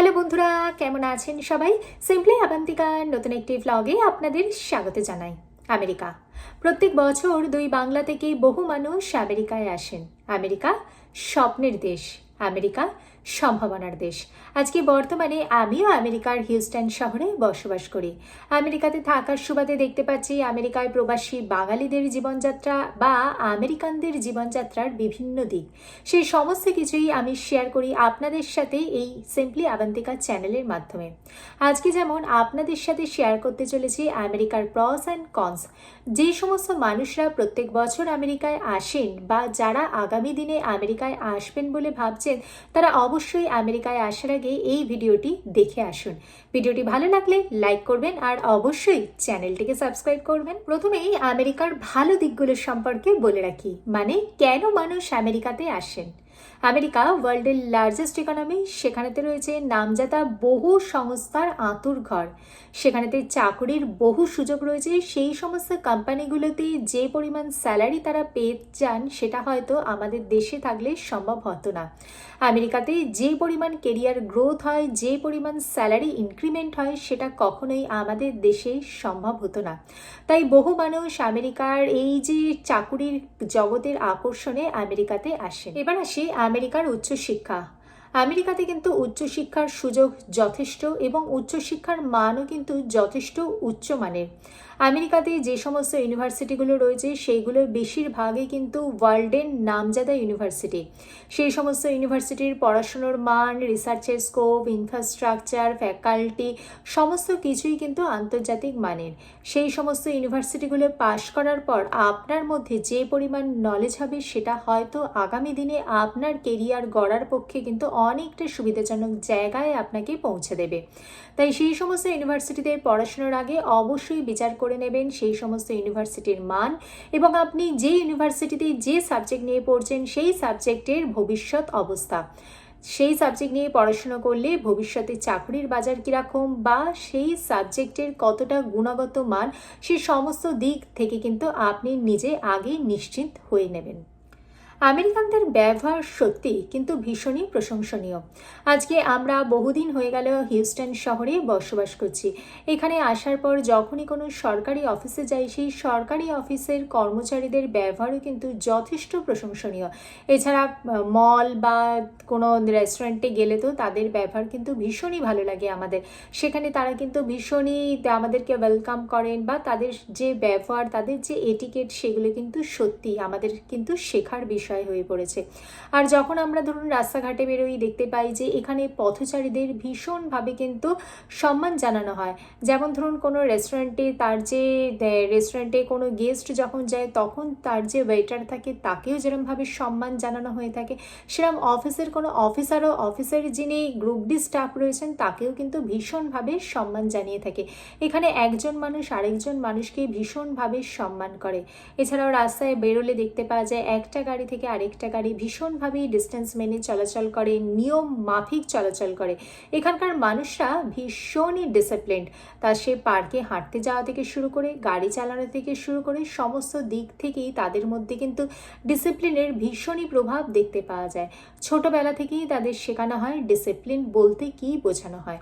Hello বন্ধুরা, কেমন আছেন সবাই? সিম্পলি আবান্তিকার নতুন একটি ভ্লগে আপনাদের স্বাগত জানাই। আমেরিকা। প্রত্যেক বছর দুই বাংলা থেকে বহু মানুষ আমেরিকায় আসেন। আমেরিকা স্বপ্নের দেশ। আমেরিকা সম্ভাবনার দেশ। আজকে বর্তমানে আমিও আমেরিকার হিউস্টন শহরে বসবাস করি। আমেরিকাতে থাকার সুবাদে দেখতে পাচ্ছি আমেরিকায় প্রবাসী বাঙালিদের জীবনযাত্রা বা আমেরিকানদের জীবনযাত্রার বিভিন্ন দিক। সেই সমস্ত কিছুই আমি শেয়ার করি আপনাদের সাথে এই সিম্পলি আবান্তিকা চ্যানেলের মাধ্যমে। আজকে যেমন আপনাদের সাথে শেয়ার করতে চলেছি আমেরিকার প্রস অ্যান্ড কনস যে সমস্ত মানুষরা প্রত্যেক বছর আমেরিকায় আসেন বা যারা আগামী দিনে আমেরিকায় আসবেন বলে ভাবছেন, তারা অবশ্যই আমেরিকায় আসার আগে এই ভিডিওটি দেখে আসুন। ভিডিওটি ভালো লাগলে লাইক করবেন আর অবশ্যই চ্যানেলটিকে সাবস্ক্রাইব করবেন। প্রথমেই আমেরিকার ভালো দিকগুলো সম্পর্কে বলে রাখি মানে কেন মানুষ আমেরিকাতে আসেন? আমেরিকা ওয়ার্ল্ডের লার্জেস্ট ইকোনমি সেখানেতে রয়েছে নামজাদা বহু সংস্থার আঁতুর ঘর। সেখানেতে চাকরির বহু সুযোগ রয়েছে, সেই সমস্ত কোম্পানিগুলোতে যে পরিমাণ স্যালারি তারা পেয়ে যান, সেটা হয়তো আমাদের দেশে থাকলে সম্ভব হতো না। আমেরিকাতে যে পরিমাণ কেরিয়ার গ্রোথ হয়, যে পরিমাণ স্যালারি ইনক্রিমেন্ট হয়, সেটা কখনোই আমাদের দেশে সম্ভব হতো না। তাই বহু মানুষ আমেরিকার এই যে চাকুরির জগতের আকর্ষণে আমেরিকাতে আসে। এবার আসি আমেরিকার উচ্চশিক্ষা। আমেরিকাতে কিন্তু উচ্চশিক্ষার সুযোগ যথেষ্ট এবং উচ্চশিক্ষার মানও কিন্তু যথেষ্ট উচ্চমানের আমেরিকাতে যে সমস্ত ইউনিভার্সিটিগুলো রয়েছে, সেইগুলোর বেশিরভাগই কিন্তু ওয়ার্ল্ডের নামজাদা ইউনিভার্সিটি। সেই সমস্ত ইউনিভার্সিটির পড়াশুনোর মান রিসার্চের স্কোপ ইনফ্রাস্ট্রাকচার ফ্যাকাল্টি সমস্ত কিছুই কিন্তু আন্তর্জাতিক মানের। সেই সমস্ত ইউনিভার্সিটিগুলো পাশ করার পর আপনার মধ্যে যে পরিমাণ নলেজ হবে, সেটা হয়তো আগামী দিনে আপনার কেরিয়ার গড়ার পক্ষে কিন্তু অনেকটা সুবিধাজনক জায়গায় আপনাকে পৌঁছে দেবে। তাই সেই সমস্ত ইউনিভার্সিটিতে পড়াশোনার আগে অবশ্যই বিচার করে নেবেন সেই সমস্ত ইউনিভার্সিটির মান এবং আপনি যে ইউনিভার্সিটিতে যে সাবজেক্ট নিয়ে পড়ছেন সেই সাবজেক্টের ভবিষ্যৎ অবস্থা। সেই সাবজেক্ট নিয়ে পড়াশোনা করলে ভবিষ্যতে চাকরির বাজার কীরকম বা সেই সাবজেক্টের কতটা গুণগত মান সে সমস্ত দিক থেকে কিন্তু আপনি নিজে আগে নিশ্চিত হয়ে নেবেন। আমেরিকানদের ব্যবহার সত্যি কিন্তু ভীষণই প্রশংসনীয়। আজকে আমরা বহুদিন হয়ে গেল হিউস্টন শহরে বসবাস করছি। এখানে আসার পর যখনই কোনো সরকারি অফিসে যাই, সেই সরকারি অফিসের কর্মচারীদের ব্যবহারও কিন্তু যথেষ্ট প্রশংসনীয়। এছাড়া মল বা কোনো রেস্টুরেন্টে গেলে তো তাদের ব্যবহার কিন্তু ভীষণই ভালো লাগে আমাদের। সেখানে তারা কিন্তু ভীষণই আমাদেরকে ওয়েলকাম করেন বা তাদের যে ব্যবহার, তাদের যে এটিকেট সেগুলো কিন্তু সত্যি আমাদের কিন্তু শেখার বিষয়। বিষয় হয়ে পড়েছে। আর যখন আমরা ধরুন রাস্তাঘাটে বেরোই, দেখতে পাই যে এখানে পথচারীদের ভীষণভাবে কিন্তু সম্মান জানানো হয়। যেমন ধরুন কোনো রেস্টুরেন্টে তার যে রেস্টুরেন্টে কোনো গেস্ট যখন যায়, তখন তার যে ওয়েটার থাকে, তাকেও যেরমভাবে সম্মান জানানো হয়ে থাকে সেরকম অফিসের কোনো অফিসারও অফিসের যিনি গ্রুপ ডি স্টাফ রয়েছেন, তাকেও কিন্তু ভীষণভাবে সম্মান জানিয়ে থাকে। এখানে একজন মানুষ আরেকজন মানুষকে ভীষণভাবে সম্মান করে। এছাড়াও রাস্তায় বেরোলে দেখতে পাওয়া যায়, একটা গাড়ি থেকে থেকে আরেকটা গাড়ি ভীষণভাবেই ডিস্টেন্স মেনে চলাচল করে, নিয়ম মাফিক চলাচল করে। এখানকার মানুষরা ভীষণই ডিসিপ্লিনড তা সে পার্কে হাঁটতে যাওয়া থেকে শুরু করে, গাড়ি চালানো থেকে শুরু করে, সমস্ত দিক থেকেই তাদের মধ্যে কিন্তু ডিসিপ্লিনের ভীষণই প্রভাব দেখতে পাওয়া যায়। ছোটবেলা থেকেই তাদের শেখানো হয় ডিসিপ্লিন বলতে কি বোঝানো হয়।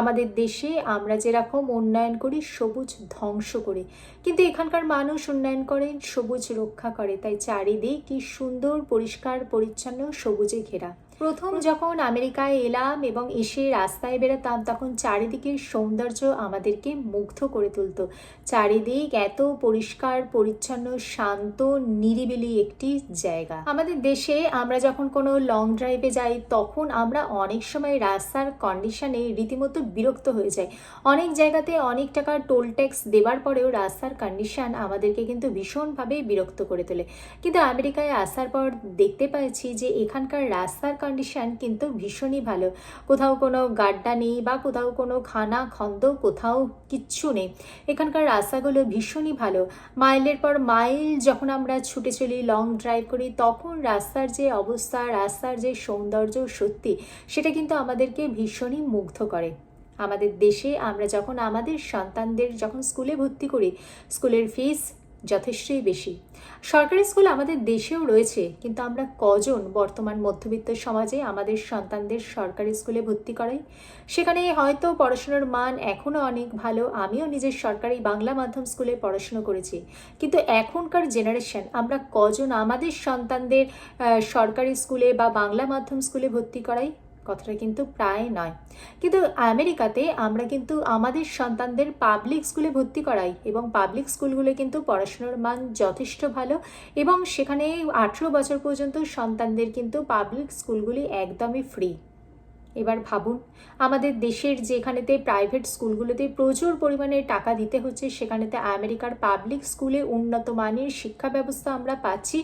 আমাদের দেশে আমরা যেরকম উন্নয়ন করি, সবুজ ধ্বংস করে। কিন্তু এখানকার মানুষ উন্নয়ন করে, সবুজ রক্ষা করে। তাই চারিদিক কি সুন্দর, পরিষ্কার, পরিচ্ছন্ন, সবুজে ঘেরা। প্রথম যখন আমেরিকায় এলাম এবং এসে রাস্তায় বেরোতাম, তখন চারিদিকের সৌন্দর্য আমাদেরকে মুগ্ধ করে তুলত। চারিদিক এত পরিষ্কার, পরিচ্ছন্ন, শান্ত, নিরিবিলি একটি জায়গা। আমাদের দেশে আমরা যখন কোনো লং ড্রাইভে যাই, তখন আমরা অনেক সময় রাস্তার কন্ডিশনে রীতিমতো বিরক্ত হয়ে যাই। অনেক জায়গাতে অনেক টাকা টোল ট্যাক্স দেওয়ার পরেও রাস্তার কন্ডিশন আমাদেরকে কিন্তু ভীষণভাবে বিরক্ত করে তোলে। কিন্তু আমেরিকায় আসার পর দেখতে পাচ্ছি যে এখানকার রাস্তার কন্ডিশন কিন্তু ভীষণই ভালো। কোথাও কোনো গাড্ডা নেই বা কোথাও কোনো খানা, খন্দ, কোথাও কিচ্ছু নেই। এখানকার রাস্তাগুলো ভীষণই ভালো। মাইলের পর মাইল যখন আমরা ছুটে চলি লং ড্রাইভ করি, তখন রাস্তার যে অবস্থা, রাস্তার যে সৌন্দর্য সত্যি, সেটা কিন্তু আমাদেরকে ভীষণই মুগ্ধ করে। আমাদের দেশে আমরা যখন আমাদের সন্তানদের যখন স্কুলে ভর্তি করি, স্কুলের ফিস যথেষ্টই বেশি। সরকারি স্কুল আমাদের দেশেও রয়েছে, কিন্তু আমরা কজন বর্তমান মধ্যবিত্ত সমাজে আমাদের সন্তানদের সরকারি স্কুলে ভর্তি করাই? সেখানে হয়তো পড়াশোনার মান এখনও অনেক ভালো, আমিও নিজের সরকারি বাংলা মাধ্যম স্কুলে পড়াশুনো করেছি। কিন্তু এখনকার জেনারেশন, আমরা কজন আমাদের সন্তানদের সরকারি স্কুলে বা বাংলা মাধ্যম স্কুলে ভর্তি করাই? কথাটা কিন্তু প্রায় নয়। কিন্তু আমেরিকাতে আমরা কিন্তু আমাদের সন্তানদের পাবলিক স্কুলে ভর্তি করাই এবং পাবলিক স্কুলগুলো কিন্তু পড়াশুনোর মান যথেষ্ট ভালো এবং সেখানে আঠেরো বছর পর্যন্ত সন্তানদের কিন্তু পাবলিক স্কুলগুলি একদমই ফ্রি এবার ভাবুন, আমাদের দেশের যেখানেতে প্রাইভেট স্কুলগুলোতে প্রচুর পরিমাণে টাকা দিতে হচ্ছে, সেখানেতে আমেরিকার পাবলিক স্কুলে উন্নত মানের শিক্ষা ব্যবস্থা আমরা পাচ্ছি,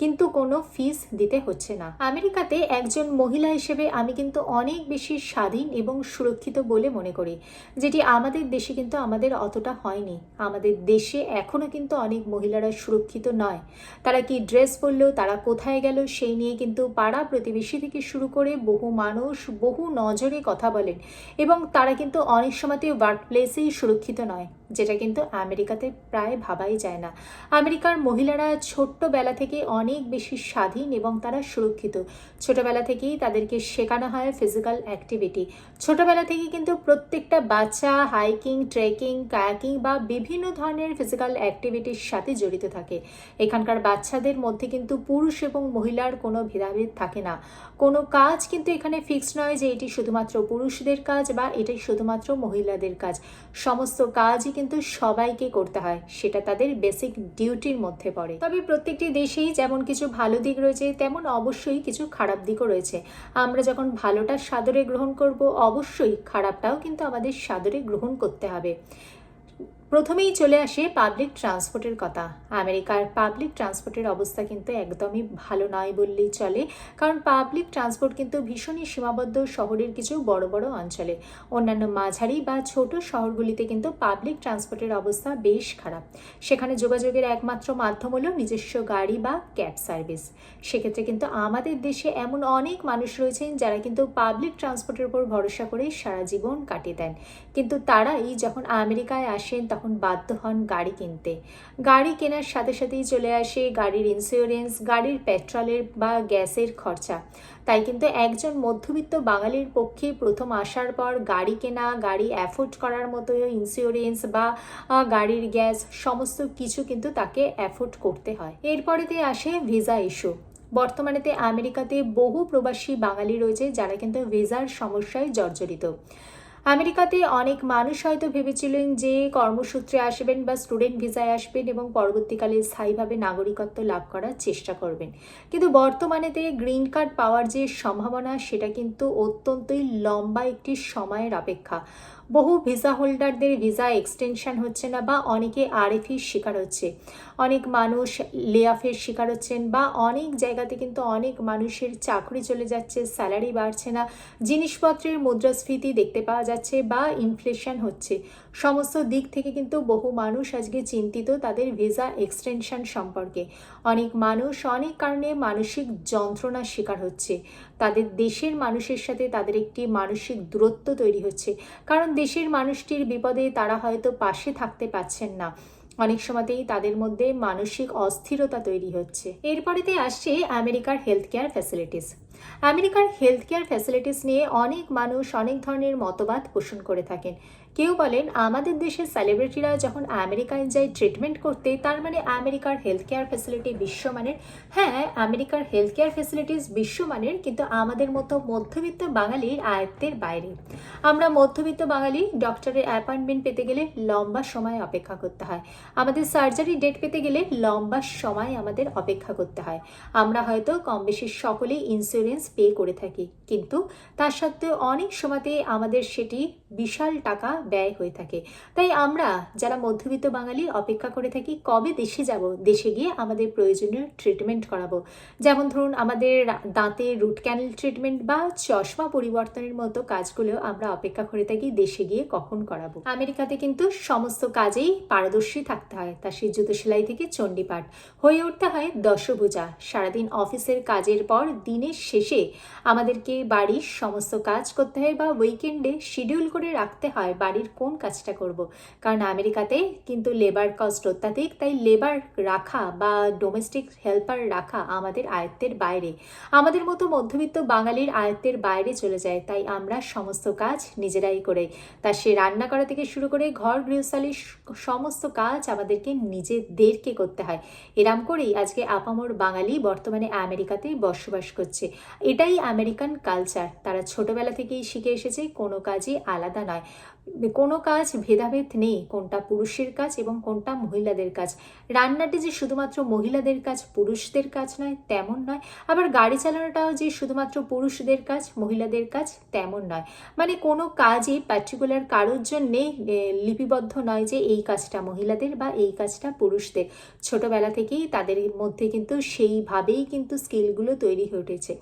কিন্তু কোনো ফিস দিতে হচ্ছে না। আমেরিকাতে একজন মহিলা হিসেবে আমি কিন্তু অনেক বেশি স্বাধীন এবং সুরক্ষিত বলে মনে করি, যেটি আমাদের দেশে কিন্তু আমাদের অতটা হয়নি। আমাদের দেশে এখনও কিন্তু অনেক মহিলারা সুরক্ষিত নয়। তারা কি ড্রেস পরলো, তারা কোথায় গেল, সেই নিয়ে কিন্তু পাড়া প্রতিবেশী থেকে শুরু করে বহু মানুষ, বহু নজরে কথা বলেন এবং তারা কিন্তু অনেক সময়তে ওয়ার্ক প্লেসেই সুরক্ষিত নয়। যেটা কিন্তু আমেরিকাতে প্রায় ভাবাই যায় না। আমেরিকার মহিলারা ছোট্টবেলা থেকে অনেক বেশি স্বাধীন এবং তারা সুরক্ষিত। ছোটবেলা থেকেই তাদেরকে শেখানো হয় ফিজিক্যাল অ্যাক্টিভিটি ছোটবেলা থেকেই কিন্তু প্রত্যেকটা বাচ্চা হাইকিং ট্রেকিং কায়াকিং বা বিভিন্ন ধরনের ফিজিক্যাল অ্যাক্টিভিটির সাথে জড়িত থাকে। এখানকার বাচ্চাদের মধ্যে কিন্তু পুরুষ এবং মহিলার কোনো ভেদাভেদ থাকে না। কোনো কাজ কিন্তু এখানে ফিক্সড নয় যে এটি শুধুমাত্র পুরুষদের কাজ বা এটাই শুধুমাত্র মহিলাদের কাজ। সমস্ত কাজই কিন্তু সবাইকে করতে হয়, সেটা তাদের বেসিক ডিউটির মধ্যে পড়ে। তবে প্রত্যেকটি দেশেই যেমন কিছু ভালো দিক রয়েছে, তেমন অবশ্যই কিছু খারাপ দিকও রয়েছে। আমরা যখন ভালোটা সাদরে গ্রহণ করব, অবশ্যই খারাপটাও কিন্তু আমাদের সাদরে গ্রহণ করতে হবে। প্রথমেই চলে আসে পাবলিক ট্রান্সপোর্টের কথা। আমেরিকার পাবলিক ট্রান্সপোর্টের অবস্থা কিন্তু একদমই ভালো নয় বললেই চলে। কারণ পাবলিক ট্রান্সপোর্ট কিন্তু ভীষণই সীমাবদ্ধ শহরের কিছু বড় বড় অঞ্চলে। অন্যান্য মাঝারি বা ছোট শহরগুলিতে কিন্তু পাবলিক ট্রান্সপোর্টের অবস্থা বেশ খারাপ। সেখানে যোগাযোগের একমাত্র মাধ্যম হলো নিজস্ব গাড়ি বা ক্যাব সার্ভিস সেক্ষেত্রে কিন্তু আমাদের দেশে এমন অনেক মানুষ রয়েছেন যারা কিন্তু পাবলিক ট্রান্সপোর্টের উপর ভরসা করে সারা জীবন কাটিয়ে দেন। কিন্তু তারাই যখন আমেরিকায় আসেন তখন বাধ্য হন গাড়ি কিনতে। গাড়ি কেনার সাথে সাথেই চলে আসে গাড়ির ইন্স্যুরেন্স গাড়ির পেট্রোলের বা গ্যাসের খরচা। তাই কিন্তু একজন মধ্যবিত্ত বাঙালির পক্ষে প্রথম আসার পর গাড়ি কেনা, গাড়ি অ্যাফোর্ড করার মতো ইন্স্যুরেন্স বা গাড়ির গ্যাস সমস্ত কিছু কিন্তু তাকে অ্যাফোর্ড করতে হয়। এরপরেতে আসে ভিসা ইস্যু বর্তমানেতে আমেরিকাতে বহু প্রবাসী বাঙালি রয়েছে যারা কিন্তু ভিসার সমস্যায় জর্জরিত। আমেরিকাতে অনেক মানুষ হয়তো ভেবেছিলেন যে কর্মসূত্রে আসবেন বা স্টুডেন্ট ভিসায় আসবেন এবং পরবর্তীকালে স্থায়ীভাবে নাগরিকত্ব লাভ করার চেষ্টা করবেন। কিন্তু বর্তমানেতে গ্রিন কার্ড পাওয়ার যে সম্ভাবনা, সেটা কিন্তু অত্যন্তই লম্বা একটি সময়ের অপেক্ষা। বহু ভিসা হোল্ডারদের ভিসা এক্সটেনশন হচ্ছে না বা অনেকে আরএফির শিকার হচ্ছে। অনেক মানুষ লেয়াফের শিকার হচ্ছেন বা অনেক জায়গাতে কিন্তু অনেক মানুষের চাকরি চলে যাচ্ছে, স্যালারি বাড়ছে না, জিনিসপত্রের মুদ্রাস্ফীতি দেখতে পাওয়া যাচ্ছে বা ইনফ্লেশন হচ্ছে। সমস্ত দিক থেকে কিন্তু বহু মানুষ আজকে চিন্তিত তাদের ভিসা এক্সটেনশন সম্পর্কে। অনেক মানুষ, অনেক কারণে মানসিক যন্ত্রণার শিকার হচ্ছে। তাদের দেশের মানুষের সাথে তাদের একটি মানসিক দূরত্ব তৈরি হচ্ছে। কারণ দেশের মানুষটির বিপদে তারা হয়তো পাশে থাকতে পারছেন না। অনেক সময়তেই তাদের মধ্যে মানসিক অস্থিরতা তৈরি হচ্ছে। এরপরেতে আসছে আমেরিকার হেলথ কেয়ার ফ্যাসিলিটিস আমেরিকার হেলথ কেয়ার ফ্যাসিলিটিস নিয়ে অনেক মানুষ অনেক ধরনের মতবাদ পোষণ করে থাকেন। কেউ বলেন, আমাদের দেশের সেলিব্রিটিরা যখন আমেরিকায় যায় ট্রিটমেন্ট করতে, তার মানে আমেরিকার হেলথ কেয়ার ফ্যাসিলিটি বিশ্বমানের। হ্যাঁ আমেরিকার হেলথ কেয়ার ফ্যাসিলিটিস বিশ্বমানের, কিন্তু আমাদের মতো মধ্যবিত্ত বাঙালির আয়ত্তের বাইরে। আমরা মধ্যবিত্ত বাঙালি ডক্টরের অ্যাপয়েন্টমেন্ট পেতে গেলে লম্বা সময় অপেক্ষা করতে হয়। আমাদের সার্জারি ডেট পেতে গেলে লম্বা সময় আমাদের অপেক্ষা করতে হয়। আমরা হয়তো কম বেশি সকলেই পে করে থাকি। কিন্তু তার সত্ত্বেও অনেক সময়তে আমাদের সেটি বিশাল টাকা ব্যয় হয়ে থাকে। তাই আমরা যারা মধ্যবিত্ত বাঙালি অপেক্ষা করে থাকি, কবে দেশে যাব? দেশে গিয়ে আমাদের প্রয়োজনীয় ট্রিটমেন্ট করাবো। যেমন ধরুন, আমাদের দাঁতের রুট ক্যানেল ট্রিটমেন্ট বা চশমা পরিবর্তনের মতো কাজগুলো আমরা অপেক্ষা করে থাকি, দেশে গিয়ে কখন করাবো? আমেরিকাতে কিন্তু সমস্ত কাজেই পারদর্শী থাকতে হয়। তা সে জুতো সেলাই থেকে চণ্ডীপাঠ। হয়ে উঠতে হয় দশভূজা। সারাদিন অফিসের কাজের পর দিনের শেষ আমাদেরকে বাড়ির সমস্ত কাজ করতে হয় বা উইকেন্ডে শিডিউল করে রাখতে হয় বাড়ির কোন কাজটা করব। কারণ আমেরিকাতে কিন্তু লেবার কস্ট অত্যাধিক, তাই লেবার রাখা বা ডোমেস্টিক হেল্পার রাখা আমাদের আয়ত্তের বাইরে। আমাদের মতো মধ্যবিত্ত বাঙালির আয়ত্তের বাইরে চলে যায়, তাই আমরা সমস্ত কাজ নিজেরাই করে। তা সে রান্না করা থেকে শুরু করে ঘর গৃহস্থালির সমস্ত কাজ আমাদেরকে নিজেদেরকে করতে হয়। এরাম করেই আজকে আপামর বাঙালি বর্তমানে আমেরিকাতে বসবাস করছে। এটাই আমেরিকান কালচার। তারা ছোটবেলা থেকেই শিখে এসেছে, কোনো কাজই আলাদা নয়। কোনো কাজ ভেদাভেদ নেই, কোনটা পুরুষের কাজ এবং কোনটা মহিলাদের কাজ। রান্নাটি যে শুধুমাত্র মহিলাদের কাজ, পুরুষদের কাজ নয়, তেমন নয়। আবার গাড়ি চালানোটাও যে শুধুমাত্র পুরুষদের কাজ, মহিলাদের কাজ, তেমন নয়। মানে কোনো কাজই পার্টিকুলার কারোর জন্যে লিপিবদ্ধ নয় যে এই কাজটা মহিলাদের বা এই কাজটা পুরুষদের। ছোটবেলা থেকেই তাদের মধ্যে কিন্তু সেইভাবেই কিন্তু স্কিলগুলো তৈরি হয়ে উঠেছে।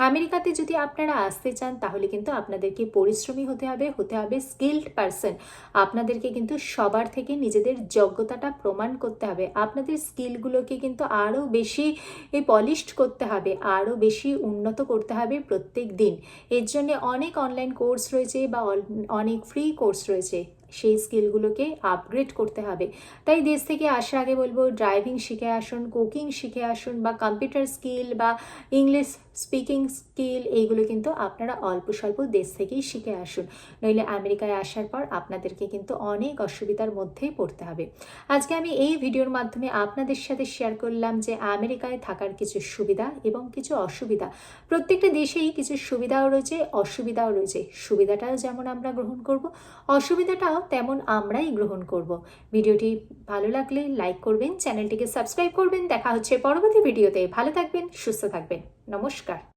আমেরিকাতে যদি আপনারা আসতে চান, তাহলে কিন্তু আপনাদেরকে পরিশ্রমী হতে হবে হতে হবে স্কিল্ড পারসন আপনাদেরকে কিন্তু সবার থেকে নিজেদের যোগ্যতাটা প্রমাণ করতে হবে। আপনাদের স্কিলগুলোকে কিন্তু আরও বেশি পলিশড করতে হবে, আরও বেশি উন্নত করতে হবে প্রত্যেক দিন। এর জন্য অনেক অনলাইন কোর্স রয়েছে বা অনেক ফ্রি কোর্স রয়েছে। সেই স্কিলগুলোকে আপগ্রেড করতে হবে। তাই দেশ থেকে আসার আগে বলব ড্রাইভিং শিখে আসুন কুকিং শিখে আসুন বা কম্পিউটার স্কিল বা ইংলিশ স্পিকিং স্কিল এইগুলো কিন্তু আপনারা অল্প স্বল্প দেশ থেকেই শিখে আসুন। নইলে আমেরিকায় আসার পর আপনাদেরকে কিন্তু অনেক অসুবিধার মধ্যেই পড়তে হবে। আজকে আমি এই ভিডিওর মাধ্যমে আপনাদের সাথে শেয়ার করলাম যে আমেরিকায় থাকার কিছু সুবিধা এবং কিছু অসুবিধা। প্রত্যেকটা দেশেই কিছু সুবিধাও রয়েছে, অসুবিধাও রয়েছে। সুবিধাটাও যেমন আমরা গ্রহণ করব, অসুবিধাটাও তেমন আমরাই গ্রহণ করব। ভিডিওটি ভালো লাগলে লাইক করবেন, চ্যানেলটিকে সাবস্ক্রাইব করবেন। দেখা হচ্ছে পরবর্তী ভিডিওতে। ভালো থাকবেন, সুস্থ থাকবেন। নমস্কার।